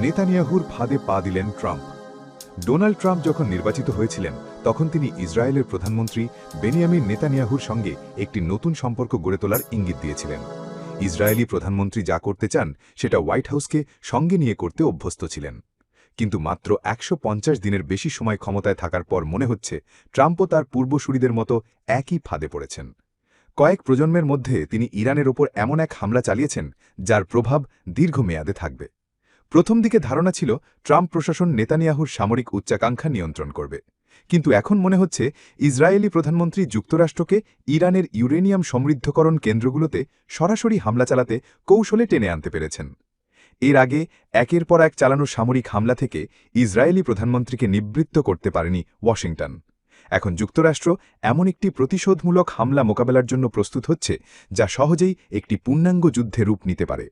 নেতানিয়াহুর ফাঁদে পা দিলেন ট্রাম্প। ডোনাল্ড ট্রাম্প যখন নির্বাচিত হয়েছিলেন, তখন তিনি ইসরায়েলের প্রধানমন্ত্রী বেনিয়ামিন নেতানিয়াহুর সঙ্গে একটি নতুন সম্পর্ক গড়ে তোলার ইঙ্গিত দিয়েছিলেন। ইসরায়েলি প্রধানমন্ত্রী যা করতে চান, সেটা হোয়াইট হাউসকে সঙ্গে নিয়ে করতে অভ্যস্ত ছিলেন। কিন্তু মাত্র একশো পঞ্চাশ দিনের বেশি সময় ক্ষমতায় থাকার পর মনে হচ্ছে, ট্রাম্পও তার পূর্বসূরিদের মতো একই ফাঁদে পড়েছেন। কয়েক প্রজন্মের মধ্যে তিনি ইরানের ওপর এমন এক হামলা চালিয়েছেন, যার প্রভাব দীর্ঘমেয়াদে থাকবে। প্রথম দিকে ধারণা ছিল, ট্রাম্প প্রশাসন নেতানিয়াহুর সামরিক উচ্চাকাঙ্ক্ষা নিয়ন্ত্রণ করবে। কিন্তু এখন মনে হচ্ছে, ইসরায়েলি প্রধানমন্ত্রী যুক্তরাষ্ট্রকে ইরানের ইউরেনিয়াম সমৃদ্ধকরণ কেন্দ্রগুলোতে সরাসরি হামলা চালাতে কৌশলে টেনে আনতে পেরেছেন। এর আগে একের পর এক চালানো সামরিক হামলা থেকে ইসরায়েলি প্রধানমন্ত্রীকে নিবৃত্ত করতে পারেনি ওয়াশিংটন। এখন যুক্তরাষ্ট্র এমন একটি প্রতিশোধমূলক হামলা মোকাবেলার জন্য প্রস্তুত হচ্ছে, যা সহজেই একটি পূর্ণাঙ্গ যুদ্ধে রূপ নিতে পারে।